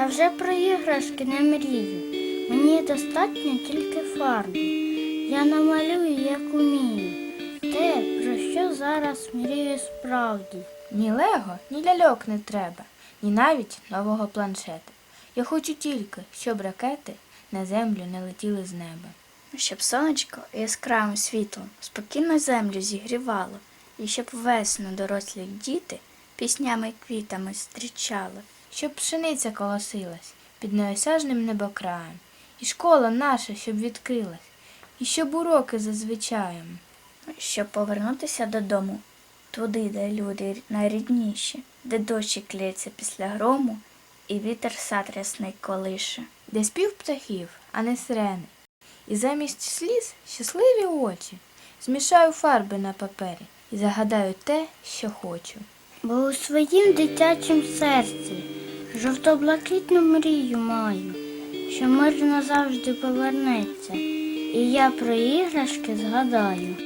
Я вже про іграшки не мрію. Мені достатньо тільки фарби. Я намалюю, як умію. Те, про що зараз мрію справді. Ні лего, ні ляльок не треба, ні навіть нового планшета. Я хочу тільки, щоб ракети на землю не летіли з неба. Щоб сонечко яскравим світлом спокійно землю зігрівало, і щоб весну дорослі діти піснями й квітами зустрічали. Щоб пшениця колосилась під неосяжним небокраєм, і школа наша, щоб відкрилась, і щоб уроки зазвичаєм. Щоб повернутися додому, туди, де люди найрідніші, де дощик лється після грому, і вітер сад рясний колише. де спів птахів, а не сирени. І замість сліз щасливі очі. Змішаю фарби на папері і загадаю те, що хочу. Бо у своїм дитячім серці жовто-блакитну мрію маю, що мир назавжди повернеться, і я про іграшки згадаю.